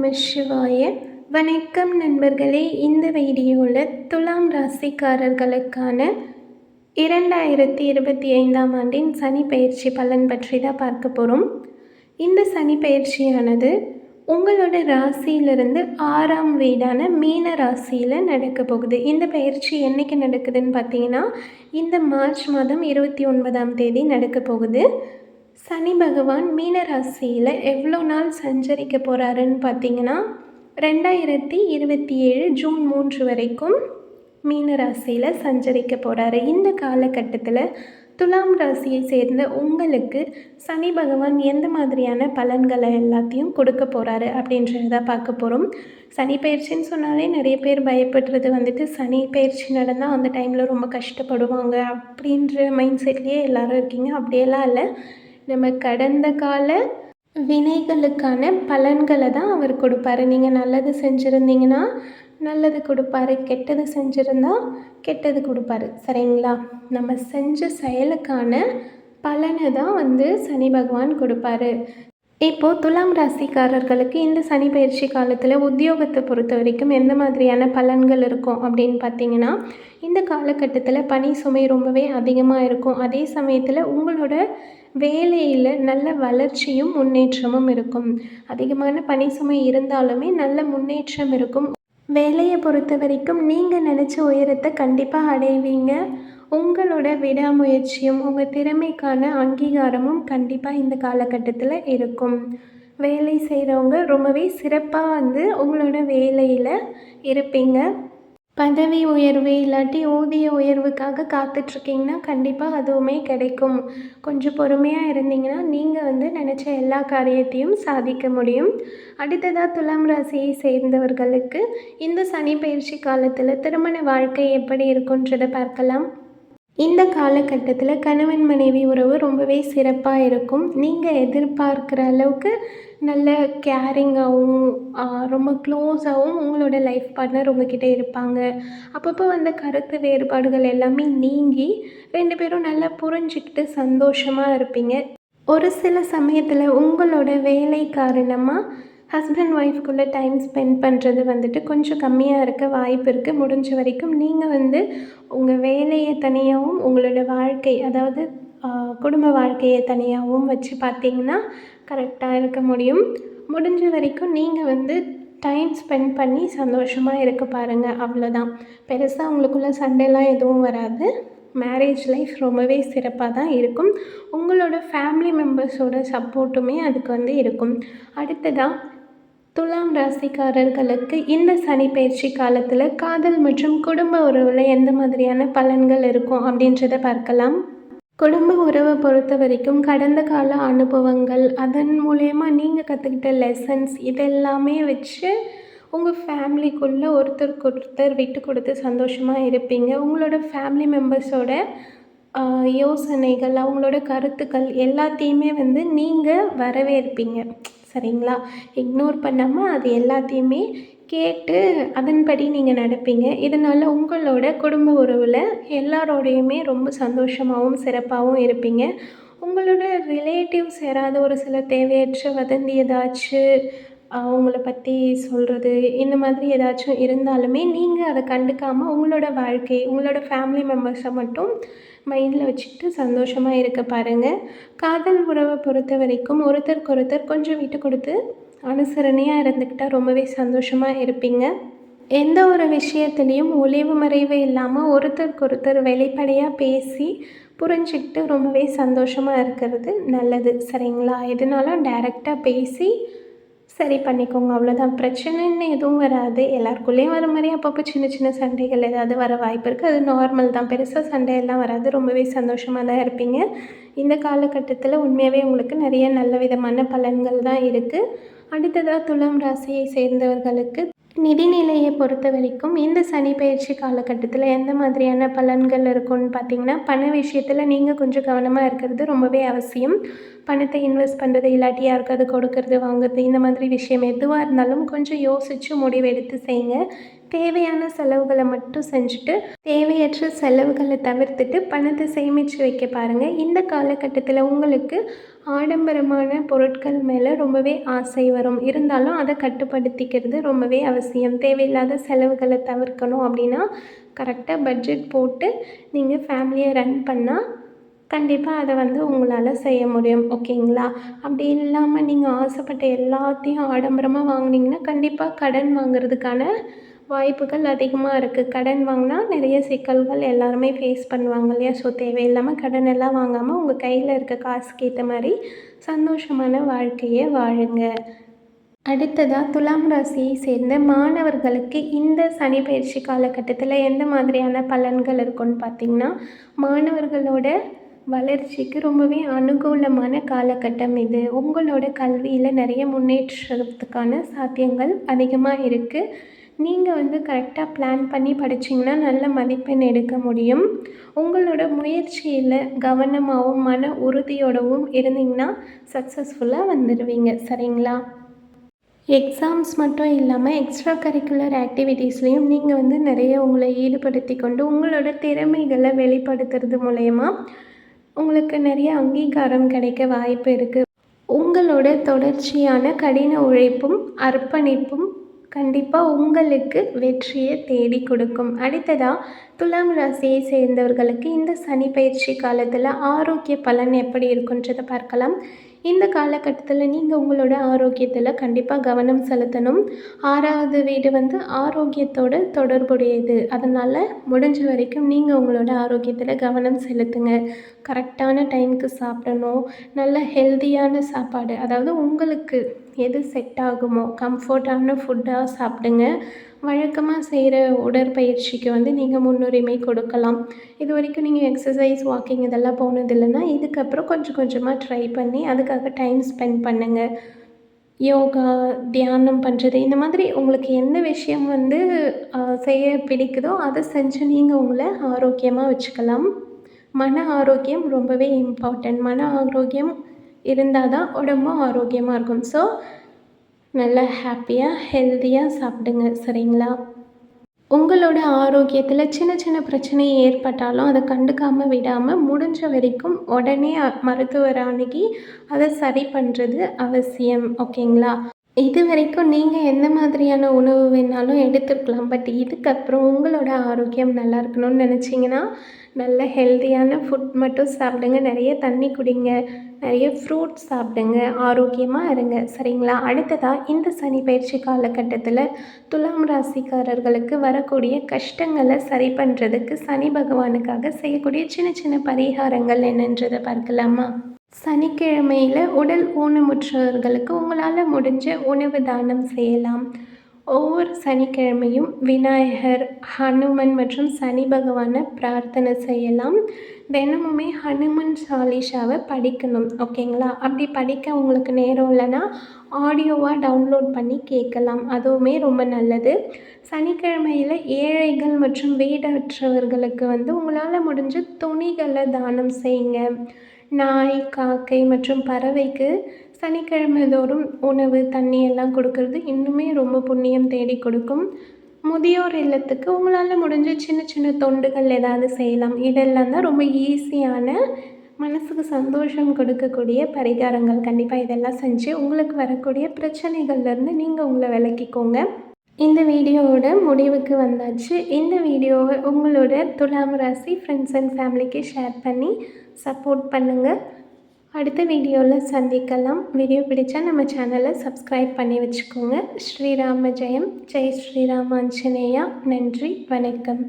நம சிவாய. வணக்கம் நண்பர்களே இந்த வீடியோவில் துலாம் ராசிக்காரர்களுக்கான இரண்டாயிரத்தி இருபத்தி ஐந்தாம் ஆண்டின் சனி பயிற்சி பலன் பற்றி தான் பார்க்க போகிறோம் இந்த சனி பயிற்சியானது உங்களோட ராசியிலிருந்து ஆறாம் வீடான மீன ராசியில் நடக்க போகுது. இந்த பயிற்சி என்றைக்கு நடக்குதுன்னு பார்த்தீங்கன்னா இந்த மார்ச் மாதம் இருபத்தி ஒன்பதாம் தேதி நடக்க போகுது. சனி பகவான் மீனராசியில் எவ்வளோ நாள் சஞ்சரிக்க போகிறாருன்னு பார்த்தீங்கன்னா ரெண்டாயிரத்தி இருபத்தி ஏழு ஜூன் மூன்று வரைக்கும் மீனராசியில் சஞ்சரிக்க போகிறாரு இந்த காலகட்டத்தில் துலாம் ராசியை சேர்ந்த உங்களுக்கு சனி பகவான் எந்த மாதிரியான பலன்களை எல்லாத்தையும் கொடுக்க போகிறாரு அப்படின்றத பார்க்க போகிறோம் சனி பயிற்சின்னு சொன்னாலே நிறைய பேர் பயப்படுறது வந்துட்டு சனி பயிற்சி நடந்தால் அந்த டைமில் ரொம்ப கஷ்டப்படுவாங்க அப்படின்ற மைண்ட் செட்லேயே எல்லோரும் இருக்கீங்க. அப்படியெல்லாம் இல்லை. நம்ம கடந்த கால வினைகளுக்கான பலன்களை தான் அவர் கொடுப்பாரு. நீங்கள் நல்லது செஞ்சுருந்தீங்கன்னா நல்லது கொடுப்பாரு. கெட்டது செஞ்சுருந்தா கெட்டது கொடுப்பாரு. சரிங்களா? நம்ம செஞ்ச செயலுக்கான பலனை தான் வந்து சனி பகவான் கொடுப்பாரு. இப்போது துலாம் ராசிக்காரர்களுக்கு இந்த சனி பயிற்சி காலத்தில் உத்தியோகத்தை பொறுத்த வரைக்கும் எந்த மாதிரியான பலன்கள் இருக்கும் அப்படின்னு பார்த்தீங்கன்னா இந்த காலகட்டத்தில் பனி சுமை ரொம்பவே அதிகமாக இருக்கும். அதே சமயத்தில் உங்களோட வேலையில் நல்ல வளர்ச்சியும் முன்னேற்றமும் இருக்கும். அதிகமான பனி சுமை இருந்தாலுமே நல்ல முன்னேற்றம் இருக்கும். வேலையை பொறுத்த வரைக்கும் நீங்கள் நினச்ச உயரத்தை கண்டிப்பாக அடைவீங்க. உங்களோட விடாமுயற்சியும் உங்கள் திறமைக்கான அங்கீகாரமும் கண்டிப்பாக இந்த காலகட்டத்தில் இருக்கும். வேலை செய்கிறவங்க ரொம்பவே சிறப்பாக வந்து உங்களோட வேலையில் இருப்பீங்க. பதவி உயர்வு இல்லாட்டி ஊதிய உயர்வுக்காக காத்துட்ருக்கீங்கன்னா கண்டிப்பாக அதுவுமே கிடைக்கும். கொஞ்சம் பொறுமையாக இருந்தீங்கன்னா நீங்கள் வந்து நினச்ச எல்லா காரியத்தையும் சாதிக்க முடியும். அடுத்ததாக துலாம் ராசியை சேர்ந்தவர்களுக்கு இந்த சனி பயிற்சி காலத்தில் திருமண வாழ்க்கை எப்படி இருக்குன்றதை பார்க்கலாம். இந்த காலகட்டத்தில் கணவன் மனைவி உறவு ரொம்பவே சிறப்பாக இருக்கும். நீங்கள் எதிர்பார்க்குற அளவுக்கு நல்ல கேரிங்காகவும் ரொம்ப க்ளோஸாகவும் உங்களோட லைஃப் பார்ட்னர் உங்ககிட்ட இருப்பாங்க. அப்பப்போ வந்த கருத்து வேறுபாடுகள் எல்லாமே நீங்கி ரெண்டு பேரும் நல்லா புரிஞ்சுக்கிட்டு சந்தோஷமாக இருப்பீங்க. ஒரு சில சமயத்தில் உங்களோட வேலை காரணமாக ஹஸ்பண்ட் ஒய்ஃப்குள்ளே டைம் ஸ்பெண்ட் பண்ணுறது வந்துட்டு கொஞ்சம் கம்மியாக இருக்க வாய்ப்பு இருக்குது முடிஞ்ச வரைக்கும் நீங்கள் வந்து உங்கள் வேலையை தனியாகவும் உங்களோட வாழ்க்கை அதாவது குடும்ப வாழ்க்கையை தனியாகவும் வச்சு பார்த்தீங்கன்னா கரெக்டாக இருக்க முடியும். முடிஞ்ச வரைக்கும் நீங்கள் வந்து டைம் ஸ்பெண்ட் பண்ணி சந்தோஷமாக இருக்க பாருங்கள் அவ்வளோதான் பெருசாக உங்களுக்குள்ளே சண்டைலாம் எதுவும் வராது. மேரேஜ் லைஃப் ரொம்பவே சிறப்பாக தான் இருக்கும். உங்களோட ஃபேமிலி மெம்பர்ஸோட சப்போர்ட்டுமே அதுக்கு வந்து இருக்கும். அடுத்ததாக துலாம் ராசிக்காரர்களுக்கு இந்த சனி பயிற்சி காலத்தில் காதல் மற்றும் குடும்ப உறவில் எந்த மாதிரியான பலன்கள் இருக்கும் அப்படின்றத பார்க்கலாம். குடும்ப உறவை பொறுத்த வரைக்கும் கடந்த கால அனுபவங்கள் அதன் மூலயமா நீங்கள் கற்றுக்கிட்ட லெசன்ஸ் இதெல்லாமே வச்சு உங்கள் ஃபேமிலிக்குள்ளே ஒருத்தருக்கு ஒருத்தர் விட்டு கொடுத்து சந்தோஷமாக இருப்பீங்க. உங்களோட ஃபேமிலி மெம்பர்ஸோட யோசனைகள் அவங்களோட கருத்துக்கள் எல்லாத்தையுமே வந்து நீங்கள் வரவேற்பீங்க. சரிங்களா? இக்னோர் பண்ணாமல் அது எல்லாத்தையுமே கேட்டு அதன்படி நீங்கள் நடப்பீங்க. இதனால் உங்களோட குடும்ப உறவில் எல்லாரோடையுமே ரொம்ப சந்தோஷமாகவும் சிறப்பாகவும் இருப்பீங்க. உங்களோட ரிலேட்டிவ்ஸ் யாராவது ஒரு சில தேவையற்ற வதந்தி ஏதாச்சும் அவங்கள பற்றி சொல்கிறது இந்த மாதிரி ஏதாச்சும் இருந்தாலுமே நீங்கள் அதை கண்டுக்காமல் உங்களோட வாழ்க்கை உங்களோட ஃபேமிலி மெம்பர்ஸை மட்டும் மைண்டில் வச்சுக்கிட்டு சந்தோஷமாக இருக்க பாருங்கள் காதல் உறவை பொறுத்த வரைக்கும் ஒருத்தருக்கு ஒருத்தர் கொஞ்சம் விட்டு கொடுத்து அனுசரணையாக இருந்துக்கிட்டால் ரொம்பவே சந்தோஷமாக இருப்பீங்க. எந்த ஒரு விஷயத்துலேயும் ஒளிவு மறைவு இல்லாமல் ஒருத்தருக்கு ஒருத்தர் வெளிப்படையாக பேசி புரிஞ்சுக்கிட்டு ரொம்பவே சந்தோஷமாக இருக்கிறது நல்லது. சரிங்களா? எதுனாலும் டைரெக்டாக பேசி சரி பண்ணிக்கோங்க அவ்வளோதான் பிரச்சனைன்னு எதுவும் வராது. எல்லாருக்குள்ளேயும் வர மாதிரி அப்பப்போ சின்ன சின்ன சண்டைகள் ஏதாவது வர வாய்ப்பு இருக்குது அது நார்மல் தான். பெருசாக சண்டையெல்லாம் வராது. ரொம்பவே சந்தோஷமாக தான் இருப்பீங்க. இந்த காலகட்டத்தில் உண்மையாகவே உங்களுக்கு நிறைய நல்ல விதமான பலன்கள் தான் இருக்குது அடுத்ததாக துலாம் ராசியை சேர்ந்தவர்களுக்கு நிதிநிலையை பொறுத்த வரைக்கும் இந்த சனி பயிற்சி காலகட்டத்தில் எந்த மாதிரியான பலன்கள் இருக்கும்னு பார்த்தீங்கன்னா பண விஷயத்தில் நீங்கள் கொஞ்சம் கவனமாக இருக்கிறது ரொம்பவே அவசியம். பணத்தை இன்வெஸ்ட் பண்ணுறது இல்லாட்டி யாருக்காவது கொடுக்கறது வாங்குறது இந்த மாதிரி விஷயம் எதுவாக இருந்தாலும் கொஞ்சம் யோசித்து முடிவெடுத்து செய்யுங்க தேவையான செலவுகளை மட்டும் செஞ்சுட்டு தேவையற்ற செலவுகளை தவிர்த்துட்டு பணத்தை சேமித்து வைக்க பாருங்கள் இந்த காலகட்டத்தில் உங்களுக்கு ஆடம்பரமான பொருட்கள் மேலே ரொம்பவே ஆசை வரும். இருந்தாலும் அதை கட்டுப்படுத்திக்கிறது ரொம்பவே அவசியம். தேவையில்லாத செலவுகளை தவிர்க்கணும் அப்படின்னா கரெக்டாக பட்ஜெட் போட்டு நீங்கள் ஃபேமிலியை ரன் பண்ணால் கண்டிப்பாக அதை வந்து உங்களால் செய்ய முடியும். ஓகேங்களா? அப்படி இல்லாமல் நீங்கள் ஆசைப்பட்ட எல்லாத்தையும் ஆடம்பரமாக வாங்குனீங்கன்னா கண்டிப்பாக கடன் வாங்குறதுக்கான வாய்ப்புகள் அதிகமாக இருக்குது கடன் வாங்கினா நிறைய சிக்கல்கள் எல்லாருமே ஃபேஸ் பண்ணுவாங்க இல்லையா? ஸோ தேவையில்லாமல் கடன் எல்லாம் வாங்காமல் உங்கள் கையில் இருக்க காசுக்கு ஏற்ற மாதிரி சந்தோஷமான வாழ்க்கையை வாழுங்க. அடுத்ததாக துலாம் ராசியை சேர்ந்த மாணவர்களுக்கு இந்த சனி பயிற்சி காலகட்டத்தில் எந்த மாதிரியான பலன்கள் இருக்குன்னு பார்த்தீங்கன்னா மாணவர்களோட வளர்ச்சிக்கு ரொம்பவே அனுகூலமான காலகட்டம் இது. உங்களோட கல்வியில் நிறைய முன்னேற்றத்துக்கான சாத்தியங்கள் அதிகமாக இருக்குது நீங்கள் வந்து கரெக்டாக பிளான் பண்ணி படிச்சிங்கன்னா நல்ல மதிப்பெண் எடுக்க முடியும். உங்களோட முயற்சியில் கவனமாகவும் மன உறுதியோடவும் இருந்தீங்கன்னா சக்ஸஸ்ஃபுல்லாக வந்துடுவீங்க சரிங்களா? எக்ஸாம்ஸ் மட்டும் இல்லாமல் எக்ஸ்ட்ரா கரிக்குலர் ஆக்டிவிட்டீஸ்லேயும் நீங்கள் வந்து நிறைய உங்களை ஈடுபடுத்தி கொண்டு உங்களோட திறமைகளை வெளிப்படுத்துறது மூலயமா உங்களுக்கு நிறைய அங்கீகாரம் கிடைக்க வாய்ப்பு இருக்குது உங்களோட தொடர்ச்சியான கடின உழைப்பும் அர்ப்பணிப்பும் கண்டிப்பாக உங்களுக்கு வெற்றியை தேடி கொடுக்கும். அடுத்ததாக துலாம் ராசியை சேர்ந்தவர்களுக்கு இந்த சனி பயிற்சி காலத்தில் ஆரோக்கிய பலன் எப்படி இருக்குன்றதை பார்க்கலாம். இந்த காலகட்டத்தில் நீங்கள் உங்களோட ஆரோக்கியத்தில் கண்டிப்பாக கவனம் செலுத்தணும். ஆறாவது வீடு வந்து ஆரோக்கியத்தோட தொடர்புடையது. அதனால் முடிஞ்ச வரைக்கும் நீங்கள் உங்களோட ஆரோக்கியத்தில் கவனம் செலுத்துங்க. கரெக்டான டைமுக்கு சாப்பிடணும். நல்ல ஹெல்த்தியான சாப்பாடு அதாவது உங்களுக்கு எது செட் ஆகுமோ கம்ஃபர்டான ஃபுட்டாக சாப்பிடுங்க. வழக்கமாக செய்கிற உடற்பயிற்சிக்கு வந்து நீங்கள் முன்னுரிமை கொடுக்கலாம். இது வரைக்கும் நீங்கள் எக்ஸசைஸ் வாக்கிங் இதெல்லாம் போனது இல்லைன்னா இதுக்கப்புறம் கொஞ்சம் கொஞ்சமாக ட்ரை பண்ணி அதுக்காக டைம் ஸ்பெண்ட் பண்ணுங்கள் யோகா தியானம் பண்ணுறது இந்த மாதிரி உங்களுக்கு எந்த விஷயம் வந்து செய்ய பிடிக்குதோ அதை செஞ்சு நீங்கள் உங்களை ஆரோக்கியமாக வச்சுக்கலாம். மன ஆரோக்கியம் ரொம்பவே இம்பார்ட்டன்ட் மன ஆரோக்கியம் இருந்தால் தான் உடம்பும் ஆரோக்கியமாக இருக்கும். ஸோ நல்லா ஹாப்பியாக ஹெல்த்தியாக சாப்பிடுங்க. சரிங்களா? உங்களோட ஆரோக்கியத்தில் சின்ன சின்ன பிரச்சனை ஏற்பட்டாலும் அதை கண்டுக்காமல் விடாமல் முடிஞ்ச வரைக்கும் உடனே மருத்துவர் அணுகி அதை சரி பண்ணுறது அவசியம். ஓகேங்களா? இது வரைக்கும் நீங்கள் எந்த மாதிரியான உணவு வேணாலும் எடுத்துருக்கலாம் பட் இதுக்கப்புறம் உங்களோட ஆரோக்கியம் நல்லா இருக்கணும்னு நினச்சிங்கன்னா நல்ல ஹெல்த்தியான ஃபுட் மட்டும் சாப்பிடுங்க. நிறைய தண்ணி குடிங்க. நிறைய ஃப்ரூட்ஸ் சாப்பிடுங்க ஆரோக்கியமாக இருங்க. சரிங்களா? அடுத்ததாக இந்த சனி பயிற்சி காலகட்டத்தில் துலாம் ராசிக்காரர்களுக்கு வரக்கூடிய கஷ்டங்களை சரி பண்ணுறதுக்கு சனி பகவானுக்காக செய்யக்கூடிய சின்ன சின்ன பரிகாரங்கள் என்னன்றதை பார்க்கலாமா? சனிக்கிழமையில் உடல் ஊனமுற்றவர்களுக்கு உங்களால் முடிஞ்ச உணவு தானம் செய்யலாம். ஒவ்வொரு சனிக்கிழமையும் விநாயகர் ஹனுமன் மற்றும் சனி பகவானை பிரார்த்தனை செய்யலாம். தினமுமே ஹனுமன் சாலிஷாவை படிக்கணும் ஓகேங்களா? அப்படி படிக்க உங்களுக்கு நேரம் இல்லைன்னா ஆடியோவாக டவுன்லோட் பண்ணி கேட்கலாம். அதுவுமே ரொம்ப நல்லது. சனிக்கிழமையில் ஏழைகள் மற்றும் வீடற்றவர்களுக்கு வந்து உங்களால் முடிஞ்ச துணிகளை தானம் செய்யுங்க. நாய் காக்கை மற்றும் பறவைக்கு சனிக்கிழமை தோறும் உணவு தண்ணி எல்லாம் கொடுக்கறது இன்னுமே ரொம்ப புண்ணியம் தேடி கொடுக்கும். முதியோர் இல்லத்துக்கு உங்களால் முடிஞ்ச சின்ன சின்ன தொண்டுகள் ஏதாவது செய்யலாம். இதெல்லாம் தான் ரொம்ப ஈஸியான மனசுக்கு சந்தோஷம் கொடுக்கக்கூடிய பரிகாரங்கள். கண்டிப்பாக இதெல்லாம் செஞ்சு உங்களுக்கு வரக்கூடிய பிரச்சனைகள்லேருந்து நீங்கள் உங்களை விளக்கிக்கோங்க இந்த வீடியோவோட முடிவுக்கு வந்தாச்சு. இந்த வீடியோவை உங்களோட துலாம் ராசி ஃப்ரெண்ட்ஸ் அண்ட் ஃபேமிலிக்கு ஷேர் பண்ணி சப்போர்ட் பண்ணுங்கள் அடுத்த வீடியோவில் சந்திக்கலாம். வீடியோ பிடிச்சா நம்ம சேனலை சப்ஸ்கிரைப் பண்ணி வச்சுக்கோங்க. ஸ்ரீராம ஜெயம். ஜெய் ஸ்ரீராமாஞ்சனேயா நன்றி. வணக்கம்.